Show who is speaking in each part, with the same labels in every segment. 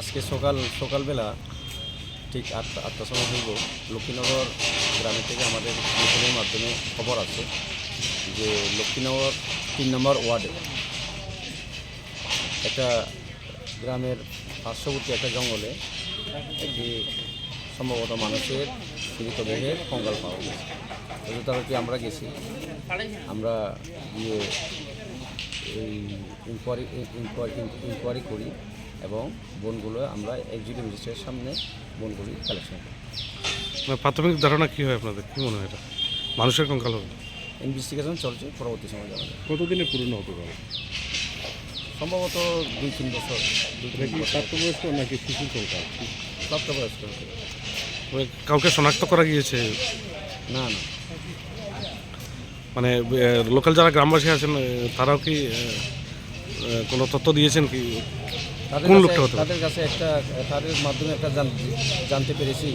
Speaker 1: আজকে সকাল, সকালবেলা ঠিক আটটা, আটটার সময় হইব। লক্ষ্মীনগর গ্রামের থেকে আমাদের টেলিফোনের মাধ্যমে খবর আছে যে লক্ষ্মীনগর তিন নম্বর ওয়ার্ডে একটা গ্রামের পার্শ্ববর্তী একটা জঙ্গলে একটি সম্ভবত মানুষের জীবিত দেহের কঙ্গাল পাওয়া গেছে। তদারকি আমরা গেছি। আমরা গিয়ে এই ইনকোয়ারি ইনকোয়ারি করি। এবং বনগুলো আমরা এক্সিকিউটিভ ম্যাজিস্ট্রেটের সামনে বনগুলি কালেকশন করি।
Speaker 2: মানে প্রাথমিক ধারণা কী হয় আপনাদের? কী মনে হয় এটা? মানুষের কঙ্কাল হবে।
Speaker 1: ইনভেস্টিগেশন চলছে পরবর্তী সময় জানা যাবে।
Speaker 2: কতদিনে পুরনো হতে পারে?
Speaker 1: সম্ভবত দুই তিন বছর
Speaker 2: প্রাপ্তবয়স্ক নাকি শিশু কঙ্কাল?
Speaker 1: প্রাপ্তবয়স্ক।
Speaker 2: মানে কাউকে শনাক্ত করা গিয়েছে?
Speaker 1: না না।
Speaker 2: মানে লোকাল যারা গ্রামবাসী আছেন তারাও কি কোনো তথ্য দিয়েছেন কি? কোন লোকটা হতে
Speaker 1: তাদের কাছে একটা তাদের মাধ্যমে একটা জানতে পেরেছি।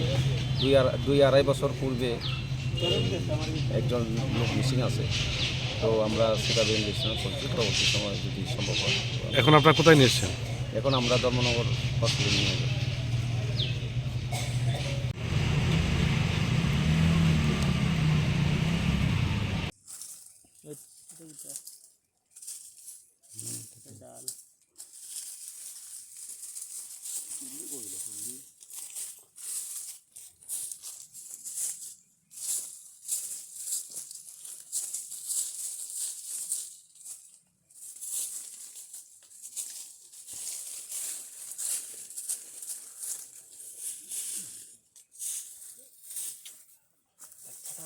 Speaker 1: দুই আর দুই আড়াই বছর পূর্বে একজন লোক মিসিং আছে। তো আমরা সেটা ইনভেস্টিগেশন করছি পরবর্তী সময় যদি সম্ভব হয়।
Speaker 2: এখন আপনার কোথায় নিয়ে এসছেন?
Speaker 1: এখন আমরা ধর্মনগর হসপিটালে নিয়ে যাব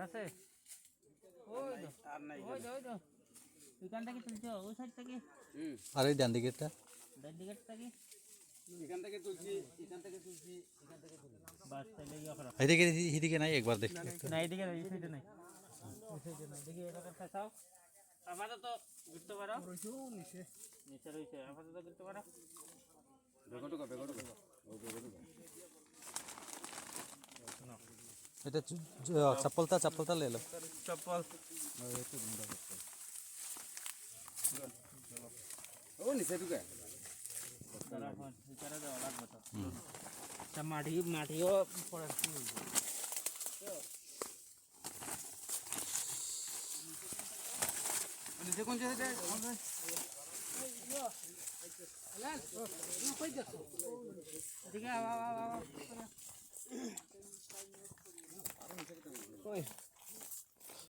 Speaker 3: আছে? ওই তো। ওই তো ওই তো। এখান থেকে তুলছো ওই সাইড থেকে।
Speaker 4: আর এই ডান দিকেরটা?
Speaker 3: ডান দিকের থেকে
Speaker 1: এখান থেকে তুলছি এখান থেকে তুলছি এখান থেকে তুলছি
Speaker 3: বাস তাইলে ইয়ে করা
Speaker 4: এদিকে এদিকে নাই একবার দেখি।
Speaker 3: না এদিকে এই সাইডে নাই সাইডে নাই। দেখি এটা করতে চাও আপাতত ঘুরতে পারো। নিচে নিচে রয়েছে আপাতত ঘুরতে পারো।
Speaker 1: বেগটুকা বেগটুকা
Speaker 4: এটা চ- চ- চপ্পলটা চপ্পলটা ले लो
Speaker 3: চপ্পল।
Speaker 1: ও নিচে ঢুকে।
Speaker 3: তারা ফোন বিচারে দেওয়া লাগবে তো। তা মাটি মাটিও পড়ে
Speaker 1: নিচে কোন